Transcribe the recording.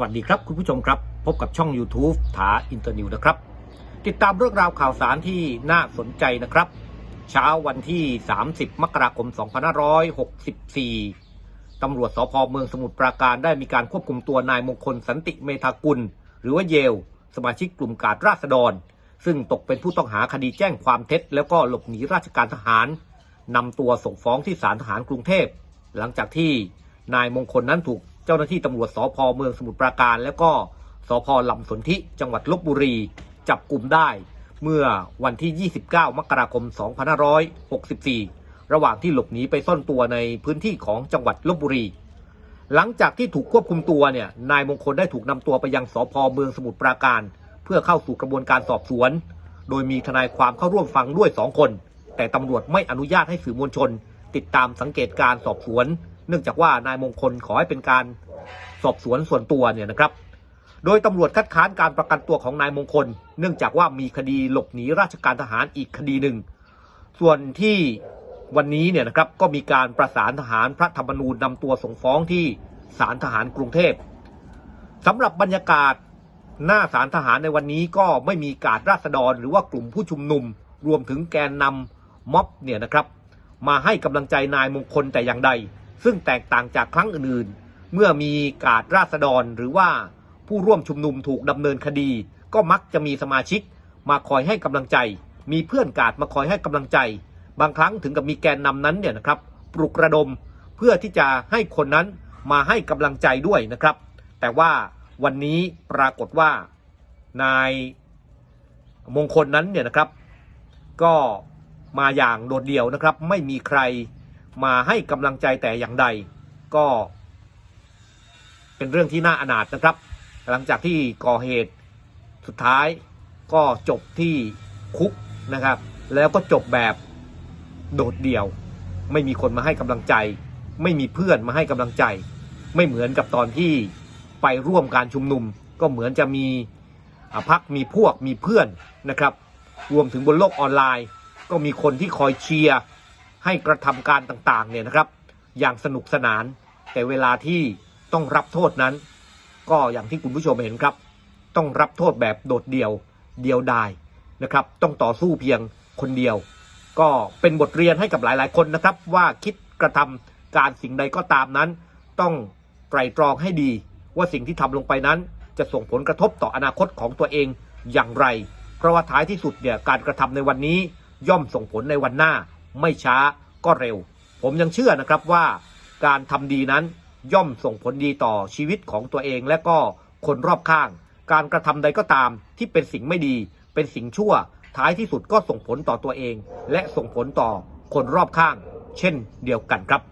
สวัสดีครับคุณผู้ชมครับ พบกับช่อง YouTube ถาอินเตอร์นิวนะครับ ติดตามเรื่องราวข่าวสารที่น่าสนใจนะครับ เช้าวันที่ 30 มกราคม 2564 ตำรวจสพเมืองสมุทรปราการได้มีการควบคุมตัวนายมงคลสันติเมธากุล หรือว่าเยล สมาชิกกลุ่มกาดราษฎร ซึ่งตกเป็นผู้ต้องหาคดีแจ้งความเท็จ แล้วก็หลบหนีราชการทหารนำตัวส่งฟ้องที่ศาลทหารกรุงเทพ หลังจากที่นายมงคลนั้นถูก เจ้าหน้าที่ตำรวจสพเมืองสมุทรปราการ แล้วก็สพลำสนธิจังหวัดลบบุรี จับกลุ่มได้ เมื่อวันที่ 29 มกราคม 2564 ระหว่างที่หลบหนีไปซ่อนตัวในพื้นที่ของจังหวัดลบบุรี หลังจากที่ถูกควบคุมตัวเนี่ยนายมงคลได้ถูกนำตัวไปยังสพเมืองสมุทรปราการ เพื่อเข้าสู่กระบวนการสอบสวน โดยมีทนายความเข้าร่วมฟังด้วยสองคน แต่ตำรวจไม่อนุญาตให้สื่อมวลชน ติดตามสังเกตการสอบสวน เนื่องจากว่านายมงคลขอให้เป็นการ สอบสวนส่วนตัวเนี่ยนะครับ โดยตำรวจคัดค้านการประกันตัวของนายมงคล เนื่องจากว่ามีคดีหลบหนีราชการทหารอีกคดีหนึ่ง ส่วนที่วันนี้เนี่ยนะครับก็มีการประสานทหารพระธรรมนูญนำตัวส่งฟ้องที่ศาลทหารกรุงเทพสำหรับบรรยากาศหน้าศาลทหารในวันนี้ก็ไม่มีการราษฎรหรือว่ากลุ่มผู้ชุมนุม รวมถึงแกนนำม็อบเนี่ยนะครับ มาให้กำลังใจนายมงคลแต่อย่างใด ซึ่งแตกต่างจากครั้งอื่นๆ เมื่อมีการราษฎรหรือว่าผู้ร่วมชุมนุมถูกดำเนินคดี ก็มักจะมีสมาชิกมาคอยให้กำลังใจ มีเพื่อนกาดมาคอยให้กำลังใจ บางครั้งถึงกับมีแกนนำนั้นเนี่ยนะครับ ปลุกระดมเพื่อที่จะให้คนนั้นมาให้กำลังใจด้วยนะครับ แต่ว่าวันนี้ปรากฏว่านายมงคลนั้นเนี่ยนะครับ ก็มาอย่างโดดเดี่ยวนะครับ ไม่มีใครมาให้กำลังใจแต่อย่างใด ก็ เป็นเรื่องที่น่าอนาถนะครับ หลังจากที่ก่อเหตุสุดท้ายก็จบที่คุกนะครับ แล้วก็จบแบบโดดเดี่ยว ไม่มีคนมาให้กำลังใจ ไม่มีเพื่อนมาให้กำลังใจ ไม่เหมือนกับตอนที่ไปร่วมการชุมนุม ก็เหมือนจะมีพักมีพวกมีเพื่อนนะครับ รวมถึงบนโลกออนไลน์ ก็มีคนที่คอยเชียร์ให้กระทำการต่างๆเนี่ยนะครับ อย่างสนุกสนานแต่เวลาที่ ต้องรับโทษนั้น ก็อย่างที่คุณผู้ชมเห็นครับ ต้องรับโทษแบบโดดเดี่ยวเดียวดายนะครับ ต้องต่อสู้เพียงคนเดียว ก็เป็นบทเรียนให้กับหลาย ๆ คนนะครับ ว่าคิดกระทำการสิ่งใดก็ตามนั้น ต้องไตรตรองให้ดี ว่าสิ่งที่ทำลงไปนั้น จะส่งผลกระทบต่ออนาคตของตัวเองอย่างไร เพราะว่าท้ายที่สุดเนี่ยการกระทำในวันนี้ย่อมส่งผลในวันหน้า ไม่ช้าก็เร็ว ผมยังเชื่อนะครับว่าการทำดีนั้น ย่อมส่งผลดีต่อชีวิตของตัวเองและก็คนรอบข้าง การกระทำใดก็ตามที่เป็นสิ่งไม่ดี เป็นสิ่งชั่ว ท้ายที่สุดก็ส่งผลต่อตัวเอง และส่งผลต่อคนรอบข้าง เช่นเดียวกันครับ